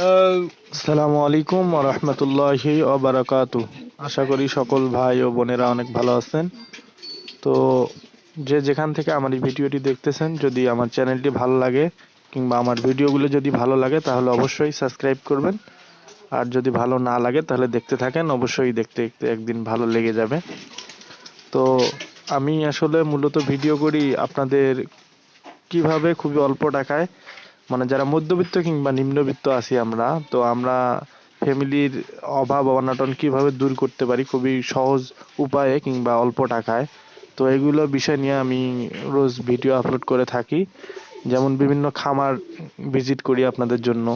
আসসালামু আলাইকুম রহমতুল্লাহি বারাকাতু আশা করি সকল ভাই ও বোনেরা অনেক ভালো আছেন। তো যে যেখান থেকে আমার এই ভিডিওটি দেখতেছেন, যদি আমার চ্যানেলটি ভালো লাগে কিংবা আমার ভিডিওগুলো যদি ভালো লাগে, তাহলে অবশ্যই সাবস্ক্রাইব করবেন। আর যদি ভালো না লাগে, তাহলে দেখতে থাকেন, অবশ্যই দেখতে দেখতে একদিন ভালো লেগে যাবে। তো আমি আসলে মূলত ভিডিও করি আপনাদের কীভাবে খুবই অল্প টাকায় মানে যারা মধ্যবিত্ত কিংবা নিম্নবিত্ত আছি আমরা তো আমরা ফ্যামিলির অভাব অনাটন কীভাবে দূর করতে পারি খুবই সহজ উপায়ে কিংবা অল্প টাকায়। তো এগুলো বিষয় নিয়ে আমি রোজ ভিডিও আপলোড করে থাকি। যেমন বিভিন্ন খামার ভিজিট করি আপনাদের জন্য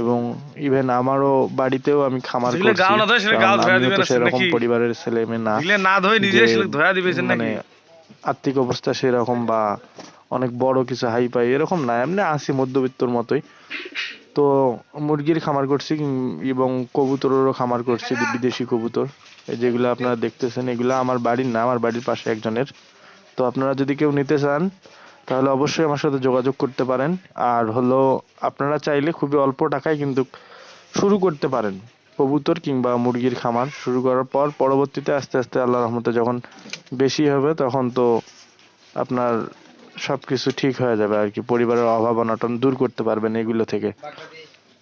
এবং ইভেন আমারও বাড়িতেও আমি খামার সেরকম পরিবারের ছেলে মেয়ে না মানে আর্থিক অবস্থা সেরকম বা অনেক বড় কিছু হাই পাই, এরকম না, এমনি আসি মধ্যবিত্তর মতোই। তো মুরগির খামার করছি এবং কবুতরেরও খামার করছি বিদেশি কবুতর। যেগুলো আপনারা দেখতেছেন, এগুলো আমার বাড়ির না, আমার বাড়ির পাশে একজনের। তো আপনারা যদি কেউ নিতে চান, তাহলে অবশ্যই আমার সাথে যোগাযোগ করতে পারেন। আর হলো, আপনারা চাইলে খুবই অল্প টাকায় কিন্তু শুরু করতে পারেন। কবুতর কিংবা মুরগির খামার শুরু করার পর, পরবর্তীতে আস্তে আস্তে আল্লাহ রহমতে যখন বেশি হবে, তখন তো আপনার সবকিছু ঠিক হয়ে যাবে আর কি। পরিবারের অভাব অনটন দূর করতে পারবেন এগুলো থেকে।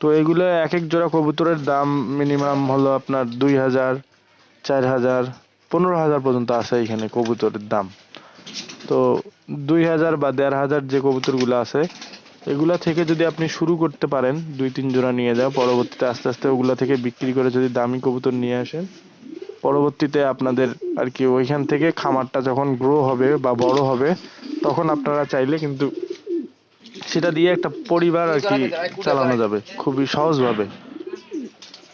তো এগুলো এক এক জোড়া কবুতরের দাম মিনিমাম হলো আপনার দুই হাজার, চার হাজার, পনেরো হাজার পর্যন্ত আছে এখানে কবুতরের দাম। তো দুই হাজার বা দেড় হাজার যে কবুতরগুলো আছে, এগুলা থেকে যদি আপনি শুরু করতে পারেন, দুই তিন জোড়া নিয়ে যাও, পরবর্তীতে আস্তে আস্তে ওগুলা থেকে বিক্রি করে যদি দামি কবুতর নিয়ে আসেন, পরবর্তীতে আপনাদের আর কি ওইখান থেকে খামারটা যখন গ্রো হবে বা বড় হবে তখন আপনারা চাইলে কিন্তু সেটা দিয়ে একটা পরিবার আর কি চালানো যাবে খুবই সহজভাবে।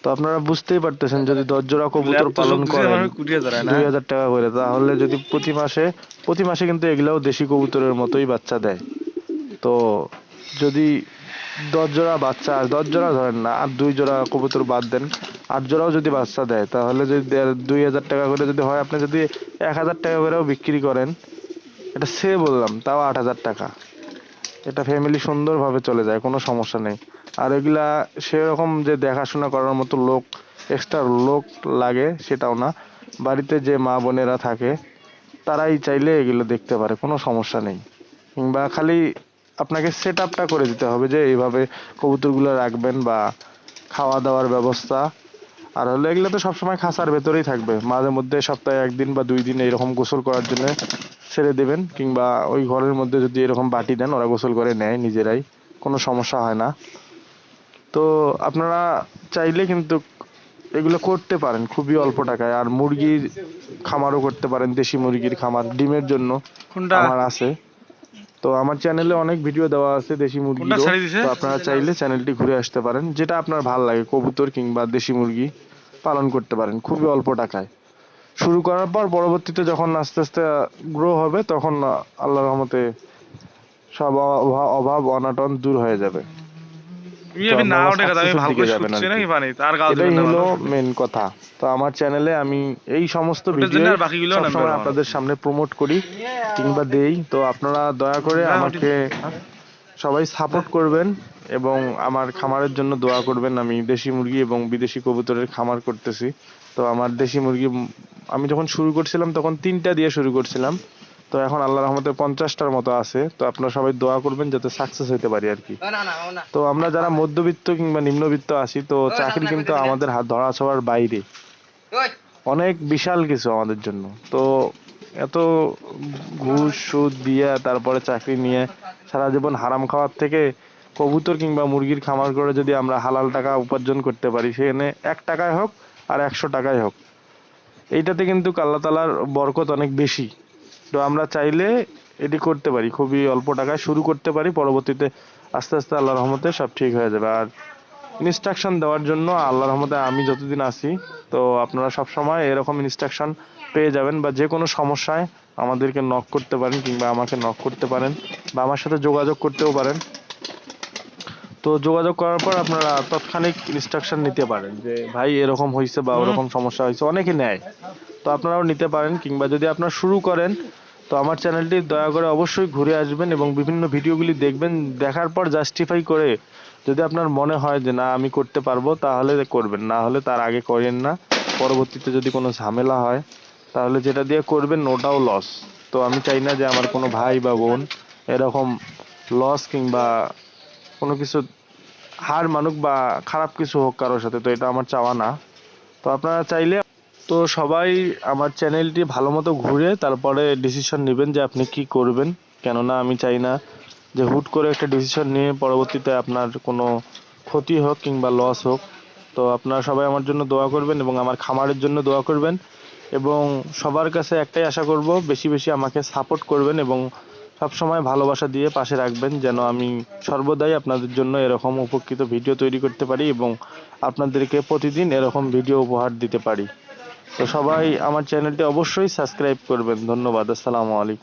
তো আপনারা বুঝতেই পারতেছেন যদি দশ জোড়া কবুতর পালন করেন দুই হাজার টাকা করে তাহলে যদি প্রতি মাসে প্রতি মাসে কিন্তু এগুলাও দেশি কবুতরের মতোই বাচ্চা দেয়। তো যদি দশ জোড়া বাচ্চা আর দশ জোড়া ধরেন না আর দুই জোড়া কবুতর বাদ দেন আট জোড়াও যদি বাচ্চা দেয় তাহলে যদি দুই হাজার টাকা করে যদি হয় আপনি যদি এক হাজার টাকা করেও বিক্রি করেন এটা সে বললাম, তাও আট হাজার টাকা। এটা ফ্যামিলি সুন্দরভাবে চলে যায়, কোনো সমস্যা নেই। আর এগুলা সেরকম যে দেখাশোনা করার মতো লোক এক্সট্রা লোক লাগে সেটাও না। বাড়িতে যে মা বোনেরা থাকে, তারাই চাইলে এগুলো দেখতে পারে, কোনো সমস্যা নেই। কিংবা খালি আপনাকে সেট আপটা করে দিতে হবে যে, এইভাবে কবুতরগুলো রাখবেন বা খাওয়া দাওয়ার ব্যবস্থা আর হলো এগুলো তো সবসময় খাঁচার ভেতরেই থাকবে। মাঝে মধ্যে সপ্তাহে একদিন বা দুই দিন এরকম গোসল করার জন্য ছেড়ে দেবেন কিংবা ওই ঘরের মধ্যে যদি এরকম বাটি দেন ওরা গোসল করে নেয় নিজেরাই কোনো সমস্যা হয় না। তো আপনারা চাইলে কিন্তু এগুলো করতে পারেন খুবই অল্প টাকায়। আর মুরগির খামারও করতে পারেন দেশি মুরগির খামার ডিমের জন্য আমার আছে। তো আমার চ্যানেলে অনেক ভিডিও দেওয়া আছে দেশি কোনটা তো আপনারা চাইলে চ্যানেলটি ঘুরে আসতে পারেন যেটা আপনার ভালো লাগে কবুতর কিংবা দেশি মুরগি পালন করতে পারেন খুবই অল্প টাকায়। শুরু করার পর পরবর্তীতে যখন আস্তে আস্তে গ্রো হবে তখন আল্লাহ রহমতে সব অভাব অনাটন দূর হয়ে যাবে ইয়ে আমি তো না আমরা ওঠে কথা। তো আমার চ্যানেলে আমি এই সমস্ত ভিডিও সবসময় আপনাদের সামনে প্রমোট করি কিংবা দেই। তো আপনারা দয়া করে আমাকে সবাই সাপোর্ট করবেন এবং আমার খামারের জন্য দোয়া করবেন। আমি দেশি মুরগি এবং বিদেশি কবুতরের খামার করতেছি। তো আমার দেশি মুরগি আমি যখন শুরু করছিলাম তখন তিনটা দিয়ে শুরু করছিলাম। তো এখন আল্লাহ রহমতে পঞ্চাশটার মতো আছে। তো আপনারা সবাই দোয়া করবেন যাতে সাকসেস হতে পারি আর কি। তো আমরা যারা মধ্যবিত্ত কিংবা নিম্নবিত্ত আছি তো চাকরি কিন্তু আমাদের হাত ধরা ছোঁয়ার বাইরে। অনেক বিশাল কিছু আমাদের জন্য। তো এত ঘুষ সুদ দিয়ে তারপরে চাকরি নিয়ে সারা জীবন হারাম খাওয়ার থেকে কবুতর কিংবা মুরগির খামার করে যদি আমরা হালাল টাকা উপার্জন করতে পারি সেখানে এক টাকায় হোক আর একশো টাকায় হোক। এইটাতে কিন্তু আল্লাহ তালার বরকত অনেক বেশি। তো আমরা চাইলে এটি করতে পারি। খুবই অল্প টাকায় শুরু করতে পারি পরবর্তীতে আস্তে আস্তে আল্লাহ রহমতে সব ঠিক হয়ে যাবে। আর ইনস্ট্রাকশন দেওয়ার জন্য আল্লাহ রহমতে আমি যতদিন আছি তো আপনারা সব সময় এরকম ইনস্ট্রাকশন পেয়ে যাবেন বা যে কোনো সমস্যায় আমাদেরকে নক করতে পারেন কিংবা আমাকে নক করতে পারেন বা আমার সাথে যোগাযোগ করতেও পারেন। তো যোগাযোগ করার পর আপনারা তৎক্ষণিক ইনস্ট্রাকশন নিতে পারেন যে ভাই এরকম হয়েছে বা ওরকম সমস্যা হয়েছে অনেকে নেয়। তো আপনারাও নিতে পারেন কিংবা যদি আপনারা শুরু করেন তো আমার চ্যানেলটি দয়া করে অবশ্যই ঘুরে আসবেন এবং বিভিন্ন ভিডিওগুলি দেখবেন। দেখার পর জাস্টিফাই করে যদি আপনার মনে হয় যে না, আমি করতে পারব, তাহলে করবেন। না হলে তার আগে করেন না। পরবর্তীতে যদি কোনো ঝামেলা হয়, তাহলে যেটা দিয়ে করবেন, ওটাও লস তো আমি চাই না যে আমার কোনো ভাই বা বোন এরকম লস কিংবা কোনো কিছু হার মানুক বা খারাপ কিছু হোক কারোর সাথে। তো এটা আমার চাওয়া না। তো আপনারা চাইলে তো সবাই আমার চ্যানেলটি ভালো মতো ঘুরে তারপরে ডিসিশন নেবেন যে আপনি কি করবেন। কেননা আমি চাই না যে হুট করে একটা ডিসিশন নিয়ে পরবর্তীতে আপনার কোনো ক্ষতি হোক কিংবা লস হোক। তো আপনারা সবাই আমার জন্য দোয়া করবেন এবং আমার খামারের জন্য দোয়া করবেন এবং সবার কাছে একটাই আশা করব, বেশি বেশি আমাকে সাপোর্ট করবেন এবং সবসময় ভালোবাসা দিয়ে পাশে রাখবেন যেন আমি সর্বদাই আপনাদের জন্য এরকম উপকৃত ভিডিও তৈরি করতে পারি এবং আপনাদেরকে প্রতিদিন এরকম ভিডিও উপহার দিতে পারি। তো সবাই আমার চ্যানেলটি অবশ্যই সাবস্ক্রাইব করবেন। ধন্যবাদ। আসসালামু আলাইকুম।